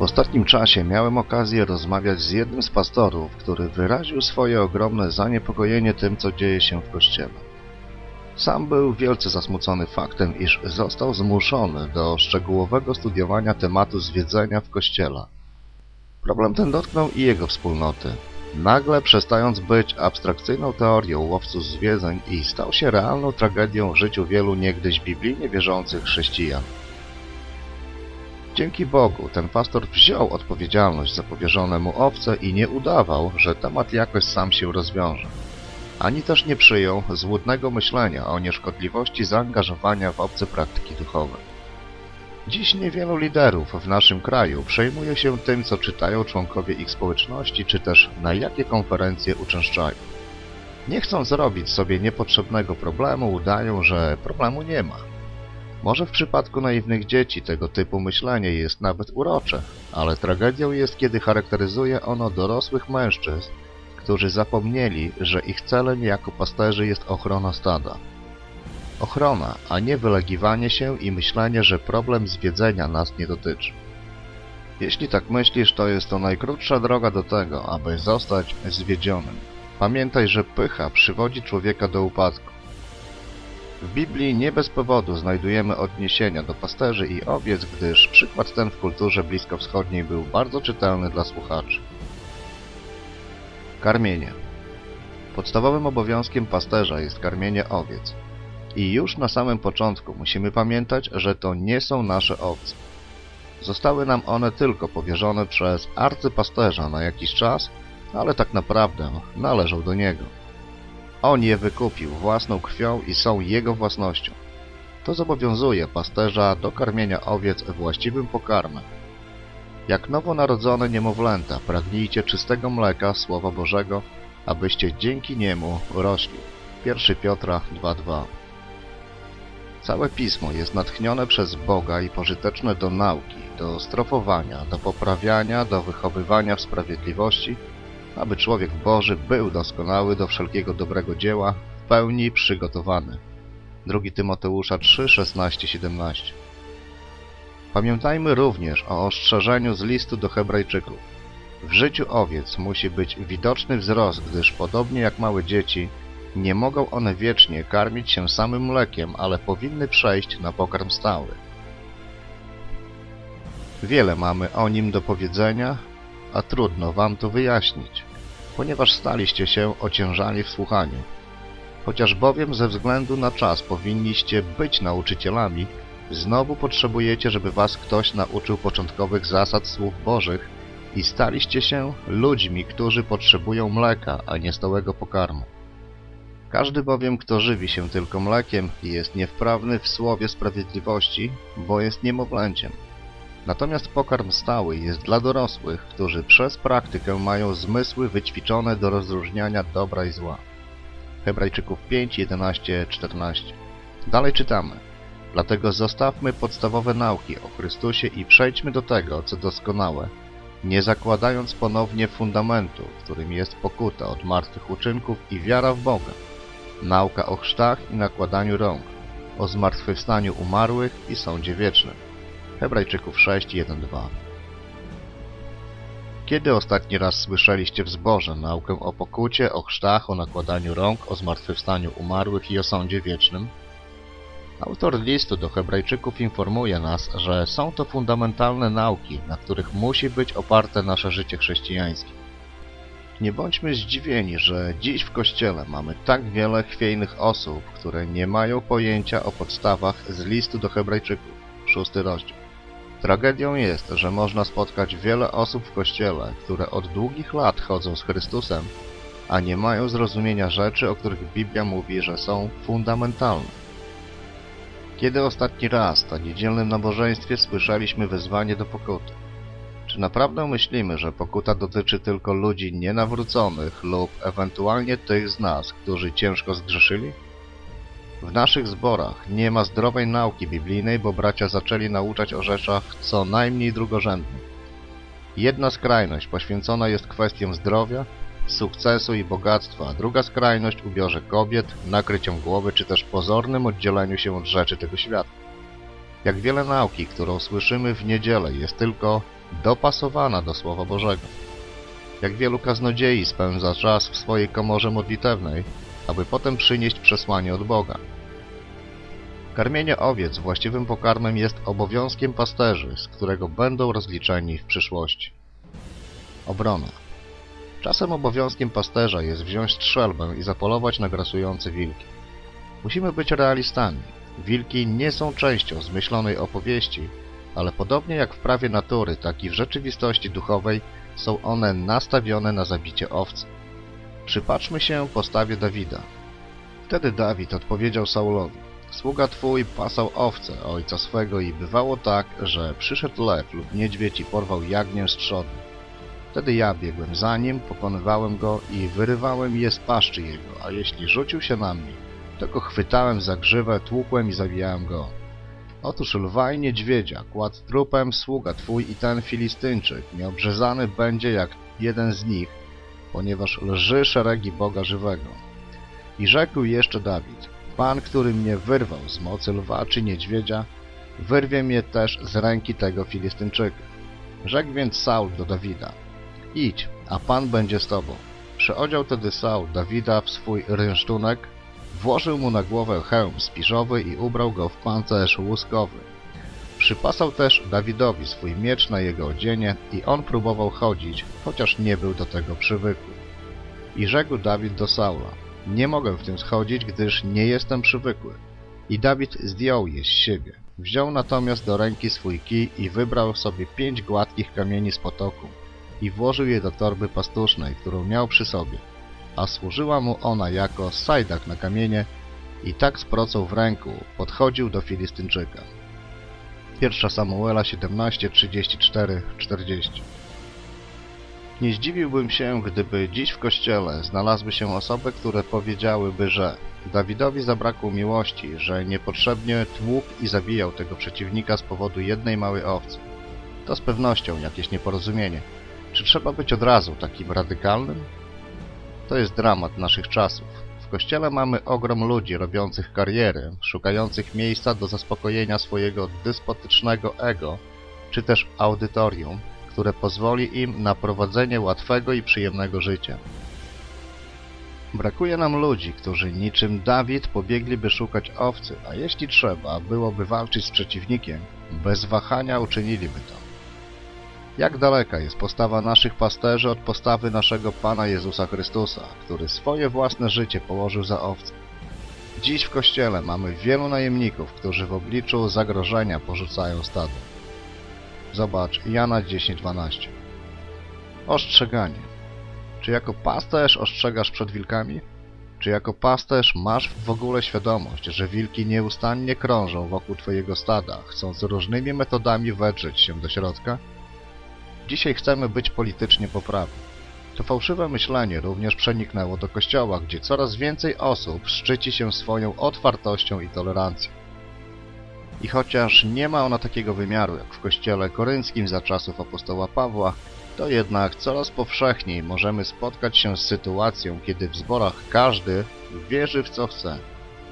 W ostatnim czasie miałem okazję rozmawiać z jednym z pastorów, który wyraził swoje ogromne zaniepokojenie tym, co dzieje się w kościele. Sam był wielce zasmucony faktem, iż został zmuszony do szczegółowego studiowania tematu zwiedzenia w kościele. Problem ten dotknął i jego wspólnoty. Nagle przestając być abstrakcyjną teorią łowców zwiedzeń i stał się realną tragedią w życiu wielu niegdyś biblijnie wierzących chrześcijan. Dzięki Bogu ten pastor wziął odpowiedzialność za powierzone mu owce i nie udawał, że temat jakoś sam się rozwiąże. Ani też nie przyjął złudnego myślenia o nieszkodliwości zaangażowania w obce praktyki duchowe. Dziś niewielu liderów w naszym kraju przejmuje się tym, co czytają członkowie ich społeczności, czy też na jakie konferencje uczęszczają. Nie chcą zrobić sobie niepotrzebnego problemu, udają, że problemu nie ma. Może w przypadku naiwnych dzieci tego typu myślenie jest nawet urocze, ale tragedią jest, kiedy charakteryzuje ono dorosłych mężczyzn, którzy zapomnieli, że ich celem jako pasterzy jest ochrona stada. Ochrona, a nie wylegiwanie się i myślenie, że problem zwiedzenia nas nie dotyczy. Jeśli tak myślisz, to jest to najkrótsza droga do tego, aby zostać zwiedzionym. Pamiętaj, że pycha przywodzi człowieka do upadku. W Biblii nie bez powodu znajdujemy odniesienia do pasterzy i owiec, gdyż przykład ten w kulturze bliskowschodniej był bardzo czytelny dla słuchaczy. Karmienie. Podstawowym obowiązkiem pasterza jest karmienie owiec. I już na samym początku musimy pamiętać, że to nie są nasze owce. Zostały nam one tylko powierzone przez arcypasterza na jakiś czas, ale tak naprawdę należą do niego. On je wykupił własną krwią i są jego własnością. To zobowiązuje pasterza do karmienia owiec właściwym pokarmem. Jak nowonarodzone niemowlęta, pragnijcie czystego mleka Słowa Bożego, abyście dzięki niemu rośli. 1 Piotra 2:2 Całe Pismo jest natchnione przez Boga i pożyteczne do nauki, do strofowania, do poprawiania, do wychowywania w sprawiedliwości, aby człowiek Boży był doskonały do wszelkiego dobrego dzieła, w pełni przygotowany. 2 Tymoteusza 3, 16, 17 Pamiętajmy również o ostrzeżeniu z listu do hebrajczyków. W życiu owiec musi być widoczny wzrost, gdyż podobnie jak małe dzieci, nie mogą one wiecznie karmić się samym mlekiem, ale powinny przejść na pokarm stały. Wiele mamy o nim do powiedzenia, a trudno wam to wyjaśnić, ponieważ staliście się ociężali w słuchaniu. Chociaż bowiem ze względu na czas powinniście być nauczycielami, znowu potrzebujecie, żeby was ktoś nauczył początkowych zasad słów Bożych i staliście się ludźmi, którzy potrzebują mleka, a nie stałego pokarmu. Każdy bowiem, kto żywi się tylko mlekiem, jest niewprawny w słowie sprawiedliwości, bo jest niemowlęciem. Natomiast pokarm stały jest dla dorosłych, którzy przez praktykę mają zmysły wyćwiczone do rozróżniania dobra i zła. Hebrajczyków 5, 11, 14. Dalej czytamy. Dlatego zostawmy podstawowe nauki o Chrystusie i przejdźmy do tego, co doskonałe, nie zakładając ponownie fundamentu, którym jest pokuta od martwych uczynków i wiara w Boga, nauka o chrztach i nakładaniu rąk, o zmartwychwstaniu umarłych i sądzie wiecznym. Hebrajczyków 6, 1, 2 Kiedy ostatni raz słyszeliście w zborze naukę o pokucie, o chrztach, o nakładaniu rąk, o zmartwychwstaniu umarłych i o sądzie wiecznym? Autor listu do Hebrajczyków informuje nas, że są to fundamentalne nauki, na których musi być oparte nasze życie chrześcijańskie. Nie bądźmy zdziwieni, że dziś w Kościele mamy tak wiele chwiejnych osób, które nie mają pojęcia o podstawach z listu do Hebrajczyków, szósty rozdział. Tragedią jest, że można spotkać wiele osób w Kościele, które od długich lat chodzą z Chrystusem, a nie mają zrozumienia rzeczy, o których Biblia mówi, że są fundamentalne. Kiedy ostatni raz na niedzielnym nabożeństwie słyszeliśmy wezwanie do pokuty? Czy naprawdę myślimy, że pokuta dotyczy tylko ludzi nienawróconych lub ewentualnie tych z nas, którzy ciężko zgrzeszyli? W naszych zborach nie ma zdrowej nauki biblijnej, bo bracia zaczęli nauczać o rzeczach co najmniej drugorzędnych. Jedna skrajność poświęcona jest kwestiom zdrowia, sukcesu i bogactwa, a druga skrajność ubiorze kobiet, nakryciom głowy czy też pozornym oddzieleniu się od rzeczy tego świata. Jak wiele nauki, którą słyszymy w niedzielę jest tylko dopasowana do Słowa Bożego. Jak wielu kaznodziei spędza czas w swojej komorze modlitewnej, aby potem przynieść przesłanie od Boga. Karmienie owiec właściwym pokarmem jest obowiązkiem pasterzy, z którego będą rozliczeni w przyszłości. Obrona. Czasem obowiązkiem pasterza jest wziąć strzelbę i zapolować na grasujące wilki. Musimy być realistami. Wilki nie są częścią zmyślonej opowieści, ale podobnie jak w prawie natury, tak i w rzeczywistości duchowej są one nastawione na zabicie owcy. Przypatrzmy się postawie Dawida. Wtedy Dawid odpowiedział Saulowi Sługa twój pasał owce ojca swego i bywało tak, że przyszedł lew lub niedźwiedź i porwał jagnię z trzodu. Wtedy ja biegłem za nim, pokonywałem go i wyrywałem je z paszczy jego, a jeśli rzucił się na mnie, to go chwytałem za grzywę, tłukłem i zabijałem go. Otóż lwa i niedźwiedzia kładł trupem sługa twój i ten Filistyńczyk nieobrzezany będzie jak jeden z nich, ponieważ lży szeregi Boga żywego. I rzekł jeszcze Dawid, Pan, który mnie wyrwał z mocy lwa czy niedźwiedzia, wyrwie mnie też z ręki tego Filistyńczyka. Rzekł więc Saul do Dawida, idź, a Pan będzie z tobą. Przeodział tedy Saul Dawida w swój rynsztunek, włożył mu na głowę hełm spiżowy i ubrał go w pancerz łuskowy. Przypasał też Dawidowi swój miecz na jego odzienie i on próbował chodzić, chociaż nie był do tego przywykły. I rzekł Dawid do Saula, nie mogę w tym schodzić, gdyż nie jestem przywykły. I Dawid zdjął je z siebie. Wziął natomiast do ręki swój kij i wybrał sobie pięć gładkich kamieni z potoku i włożył je do torby pastusznej, którą miał przy sobie, a służyła mu ona jako sajdak na kamienie i tak z procą w ręku podchodził do Filistynczyka. 1 Samuela 17, 34, 40 nie zdziwiłbym się, gdyby dziś w kościele znalazły się osoby, które powiedziałyby, że Dawidowi zabrakło miłości, że niepotrzebnie tłukł i zabijał tego przeciwnika z powodu jednej małej owcy. To z pewnością jakieś nieporozumienie. Czy trzeba być od razu takim radykalnym? To jest dramat naszych czasów. Kościele mamy ogrom ludzi robiących kariery, szukających miejsca do zaspokojenia swojego dyspotycznego ego, czy też audytorium, które pozwoli im na prowadzenie łatwego i przyjemnego życia. Brakuje nam ludzi, którzy niczym Dawid pobiegliby szukać owcy, a jeśli trzeba byłoby walczyć z przeciwnikiem, bez wahania uczyniliby to. Jak daleka jest postawa naszych pasterzy od postawy naszego Pana Jezusa Chrystusa, który swoje własne życie położył za owce? Dziś w Kościele mamy wielu najemników, którzy w obliczu zagrożenia porzucają stado. Zobacz, Jana 10:12. Ostrzeganie. Czy jako pasterz ostrzegasz przed wilkami? Czy jako pasterz masz w ogóle świadomość, że wilki nieustannie krążą wokół Twojego stada, chcąc różnymi metodami wedrzeć się do środka? Dzisiaj chcemy być politycznie poprawni. To fałszywe myślenie również przeniknęło do kościoła, gdzie coraz więcej osób szczyci się swoją otwartością i tolerancją. I chociaż nie ma ona takiego wymiaru jak w kościele korynckim za czasów apostoła Pawła, to jednak coraz powszechniej możemy spotkać się z sytuacją, kiedy w zborach każdy wierzy w co chce,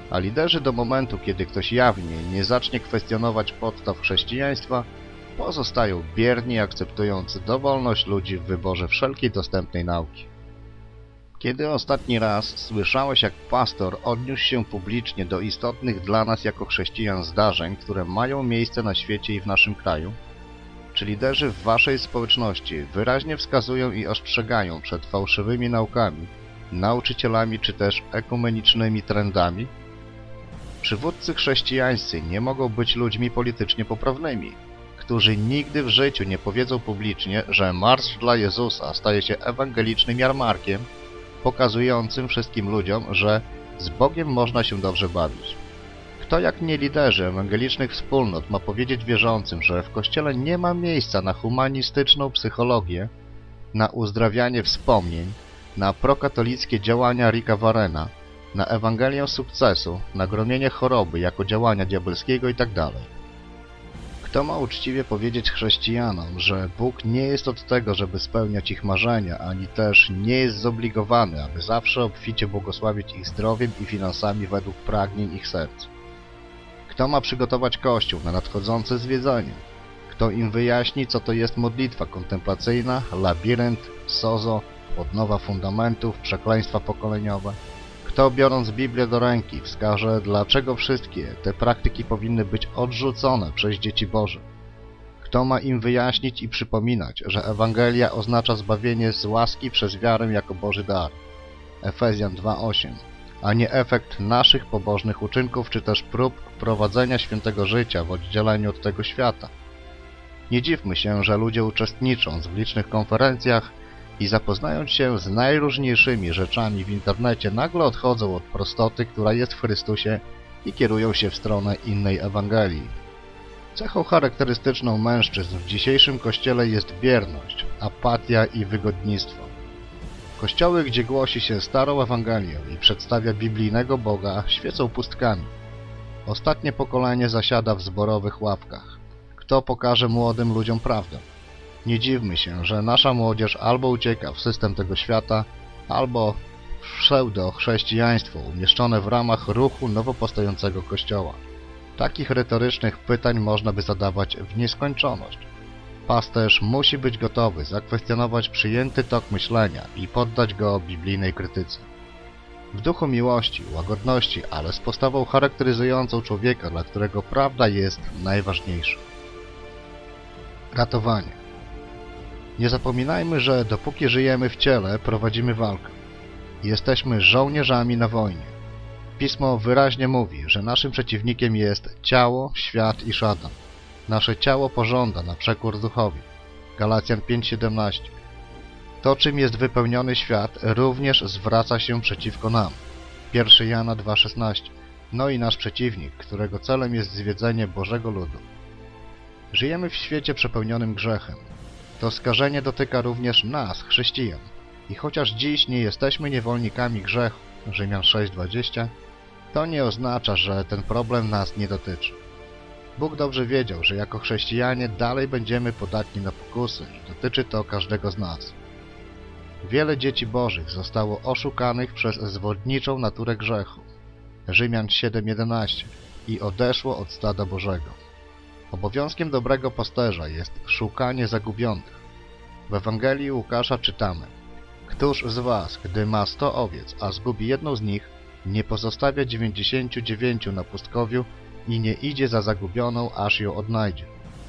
a liderzy do momentu, kiedy ktoś jawnie nie zacznie kwestionować podstaw chrześcijaństwa, pozostają bierni, akceptując dowolność ludzi w wyborze wszelkiej dostępnej nauki. Kiedy ostatni raz słyszałeś, jak pastor odniósł się publicznie do istotnych dla nas jako chrześcijan zdarzeń, które mają miejsce na świecie i w naszym kraju? Czy liderzy w waszej społeczności wyraźnie wskazują i ostrzegają przed fałszywymi naukami, nauczycielami czy też ekumenicznymi trendami? Przywódcy chrześcijańscy nie mogą być ludźmi politycznie poprawnymi, którzy nigdy w życiu nie powiedzą publicznie, że Marsz dla Jezusa staje się ewangelicznym jarmarkiem, pokazującym wszystkim ludziom, że z Bogiem można się dobrze bawić. Kto jak nie liderzy ewangelicznych wspólnot ma powiedzieć wierzącym, że w Kościele nie ma miejsca na humanistyczną psychologię, na uzdrawianie wspomnień, na prokatolickie działania Ricka Warrena, na Ewangelię sukcesu, na gromienie choroby jako działania diabelskiego itd. Kto ma uczciwie powiedzieć chrześcijanom, że Bóg nie jest od tego, żeby spełniać ich marzenia, ani też nie jest zobligowany, aby zawsze obficie błogosławić ich zdrowiem i finansami według pragnień ich serc? Kto ma przygotować Kościół na nadchodzące zwiedzanie? Kto im wyjaśni, co to jest modlitwa kontemplacyjna, labirynt, sozo, odnowa fundamentów, przekleństwa pokoleniowe? Kto biorąc Biblię do ręki wskaże, dlaczego wszystkie te praktyki powinny być odrzucone przez dzieci Boże? Kto ma im wyjaśnić i przypominać, że Ewangelia oznacza zbawienie z łaski przez wiarę jako Boży dar? Efezjan 2:8 a nie efekt naszych pobożnych uczynków czy też prób prowadzenia świętego życia w oddzieleniu od tego świata. Nie dziwmy się, że ludzie uczestnicząc w licznych konferencjach i zapoznając się z najróżniejszymi rzeczami w internecie nagle odchodzą od prostoty, która jest w Chrystusie i kierują się w stronę innej Ewangelii. Cechą charakterystyczną mężczyzn w dzisiejszym kościele jest bierność, apatia i wygodnictwo. Kościoły, gdzie głosi się starą Ewangelię i przedstawia biblijnego Boga, świecą pustkami. Ostatnie pokolenie zasiada w zborowych ławkach. Kto pokaże młodym ludziom prawdę? Nie dziwmy się, że nasza młodzież albo ucieka w system tego świata, albo w pseudo-chrześcijaństwo umieszczone w ramach ruchu nowo powstającego kościoła. Takich retorycznych pytań można by zadawać w nieskończoność. Pasterz musi być gotowy zakwestionować przyjęty tok myślenia i poddać go biblijnej krytyce. W duchu miłości, łagodności, ale z postawą charakteryzującą człowieka, dla którego prawda jest najważniejsza. Ratowanie. Nie zapominajmy, że dopóki żyjemy w ciele, prowadzimy walkę. Jesteśmy żołnierzami na wojnie. Pismo wyraźnie mówi, że naszym przeciwnikiem jest ciało, świat i szatan. Nasze ciało pożąda na przekór duchowi. Galacjan 5:17. To, czym jest wypełniony świat, również zwraca się przeciwko nam. 1 Jana 2:16. No i nasz przeciwnik, którego celem jest zwiedzenie Bożego ludu. Żyjemy w świecie przepełnionym grzechem. To skażenie dotyka również nas, chrześcijan. I chociaż dziś nie jesteśmy niewolnikami grzechu, Rzymian 6:20, to nie oznacza, że ten problem nas nie dotyczy. Bóg dobrze wiedział, że jako chrześcijanie dalej będziemy podatni na pokusy i dotyczy to każdego z nas. Wiele dzieci bożych zostało oszukanych przez zwodniczą naturę grzechu. Rzymian 7:11 i odeszło od stada Bożego. Obowiązkiem dobrego pasterza jest szukanie zagubionych. W Ewangelii Łukasza czytamy Któż z was, gdy ma sto owiec, a zgubi jedną z nich, nie pozostawia dziewięćdziesięciu dziewięciu na pustkowiu i nie idzie za zagubioną, aż ją odnajdzie,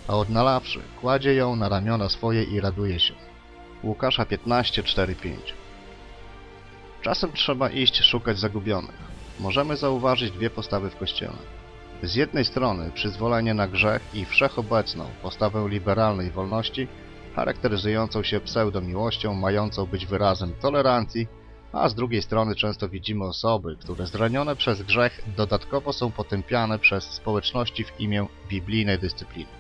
a odnalawszy, kładzie ją na ramiona swoje i raduje się. Łukasza 15:4-5 Czasem trzeba iść szukać zagubionych. Możemy zauważyć dwie postawy w Kościele. Z jednej strony przyzwolenie na grzech i wszechobecną postawę liberalnej wolności, charakteryzującą się pseudomiłością, mającą być wyrazem tolerancji, a z drugiej strony często widzimy osoby, które zranione przez grzech dodatkowo są potępiane przez społeczności w imię biblijnej dyscypliny.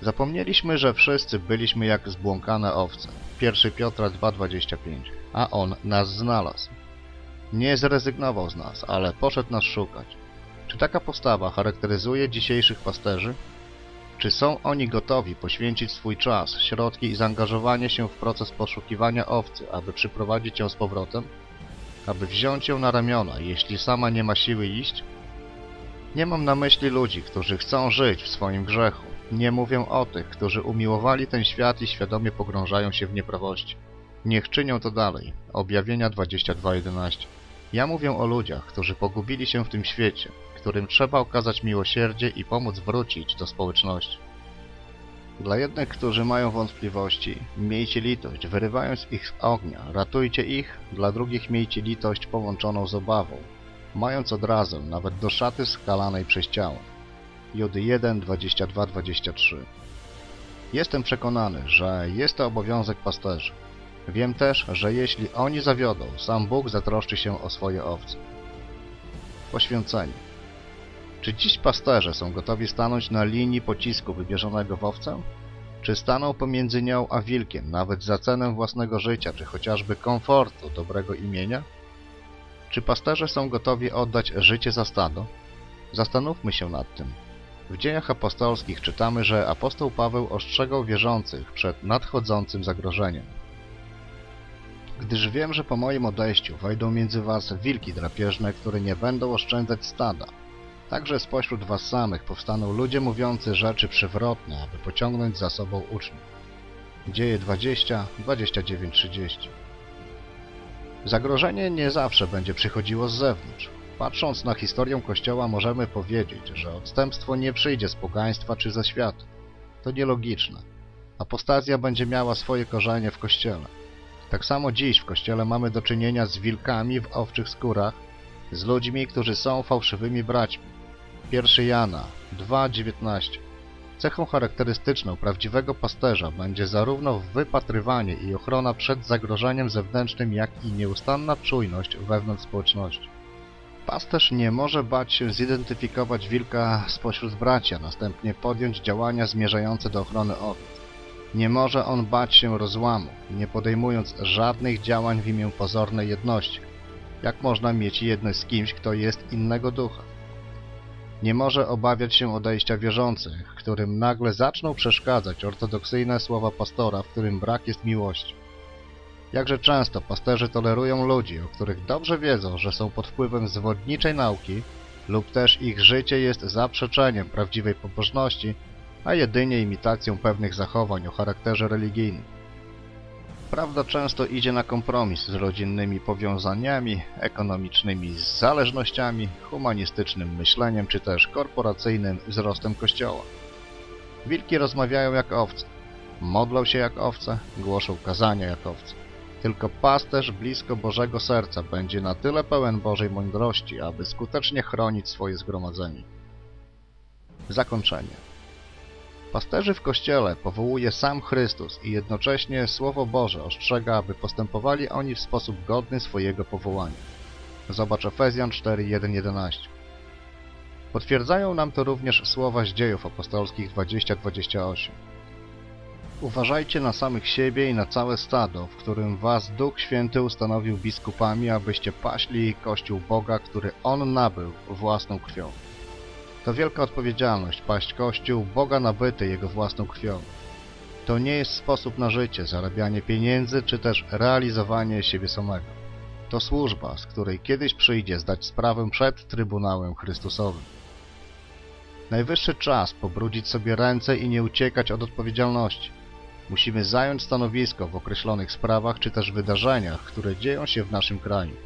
Zapomnieliśmy, że wszyscy byliśmy jak zbłąkane owce. 1 Piotra 2,25 A On nas znalazł. Nie zrezygnował z nas, ale poszedł nas szukać. Czy taka postawa charakteryzuje dzisiejszych pasterzy? Czy są oni gotowi poświęcić swój czas, środki i zaangażowanie się w proces poszukiwania owcy, aby przyprowadzić ją z powrotem? Aby wziąć ją na ramiona, jeśli sama nie ma siły iść? Nie mam na myśli ludzi, którzy chcą żyć w swoim grzechu. Nie mówię o tych, którzy umiłowali ten świat i świadomie pogrążają się w nieprawości. Niech czynią to dalej. Objawienia 22.11 Ja mówię o ludziach, którzy pogubili się w tym świecie, którym trzeba okazać miłosierdzie i pomóc wrócić do społeczności. Dla jednych, którzy mają wątpliwości, miejcie litość, wyrywając ich z ognia, ratujcie ich, dla drugich miejcie litość połączoną z obawą, mając odrazem nawet do szaty skalanej przez ciało. Judy 1, 22-23 Jestem przekonany, że jest to obowiązek pasterzy. Wiem też, że jeśli oni zawiodą, sam Bóg zatroszczy się o swoje owce. Poświęcenie czy dziś pasterze są gotowi stanąć na linii pocisku wybierzonego w owcę? Czy staną pomiędzy nią a wilkiem, nawet za cenę własnego życia, czy chociażby komfortu, dobrego imienia? Czy pasterze są gotowi oddać życie za stado? Zastanówmy się nad tym. W dziejach apostolskich czytamy, że apostoł Paweł ostrzegał wierzących przed nadchodzącym zagrożeniem. Gdyż wiem, że po moim odejściu wejdą między was wilki drapieżne, które nie będą oszczędzać stada, Także spośród was samych powstaną ludzie mówiący rzeczy przewrotne, aby pociągnąć za sobą uczniów. Dzieje 20, 29, 30 Zagrożenie nie zawsze będzie przychodziło z zewnątrz. Patrząc na historię Kościoła możemy powiedzieć, że odstępstwo nie przyjdzie z pogaństwa czy ze świata. To nielogiczne. Apostazja będzie miała swoje korzenie w Kościele. Tak samo dziś w Kościele mamy do czynienia z wilkami w owczych skórach, z ludźmi, którzy są fałszywymi braćmi. 1 Jana 2,19 Cechą charakterystyczną prawdziwego pasterza będzie zarówno wypatrywanie i ochrona przed zagrożeniem zewnętrznym, jak i nieustanna czujność wewnątrz społeczności. Pasterz nie może bać się zidentyfikować wilka spośród bracia, następnie podjąć działania zmierzające do ochrony owiec. Nie może on bać się rozłamu, nie podejmując żadnych działań w imię pozornej jedności. Jak można mieć jedność z kimś, kto jest innego ducha? Nie może obawiać się odejścia wierzących, którym nagle zaczną przeszkadzać ortodoksyjne słowa pastora, w którym brak jest miłości. Jakże często pasterzy tolerują ludzi, o których dobrze wiedzą, że są pod wpływem zwodniczej nauki lub też ich życie jest zaprzeczeniem prawdziwej pobożności, a jedynie imitacją pewnych zachowań o charakterze religijnym. Prawda często idzie na kompromis z rodzinnymi powiązaniami, ekonomicznymi zależnościami, humanistycznym myśleniem czy też korporacyjnym wzrostem Kościoła. Wilki rozmawiają jak owce, modlą się jak owce, głoszą kazania jak owce. Tylko pasterz blisko Bożego Serca będzie na tyle pełen Bożej mądrości, aby skutecznie chronić swoje zgromadzenie. Zakończenie. Pasterzy w Kościele powołuje sam Chrystus i jednocześnie Słowo Boże ostrzega, aby postępowali oni w sposób godny swojego powołania. Zobacz Efezjan 4:1-11. Potwierdzają nam to również słowa z dziejów apostolskich 20:28. Uważajcie na samych siebie i na całe stado, w którym was Duch Święty ustanowił biskupami, abyście paśli Kościół Boga, który On nabył własną krwią. To wielka odpowiedzialność paść Kościół Boga nabyty Jego własną krwią. To nie jest sposób na życie, zarabianie pieniędzy czy też realizowanie siebie samego. To służba, z której kiedyś przyjdzie zdać sprawę przed Trybunałem Chrystusowym. Najwyższy czas pobrudzić sobie ręce i nie uciekać od odpowiedzialności. Musimy zająć stanowisko w określonych sprawach czy też wydarzeniach, które dzieją się w naszym kraju.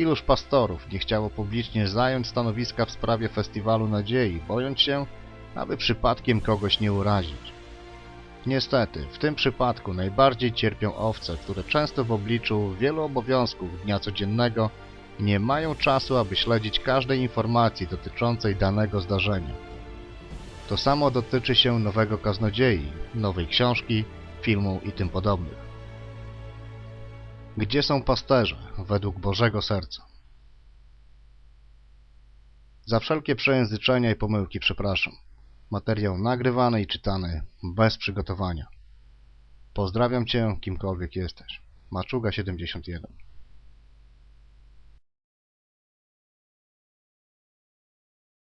Iluż pastorów nie chciało publicznie zająć stanowiska w sprawie Festiwalu Nadziei, bojąc się, aby przypadkiem kogoś nie urazić. Niestety, w tym przypadku najbardziej cierpią owce, które często w obliczu wielu obowiązków dnia codziennego nie mają czasu, aby śledzić każdej informacji dotyczącej danego zdarzenia. To samo dotyczy się nowego kaznodziei, nowej książki, filmu i tym podobnych. Gdzie są pasterze według Bożego Serca? Za wszelkie przejęzyczenia i pomyłki przepraszam. Materiał nagrywany i czytany bez przygotowania. Pozdrawiam Cię, kimkolwiek jesteś. Maczuga 71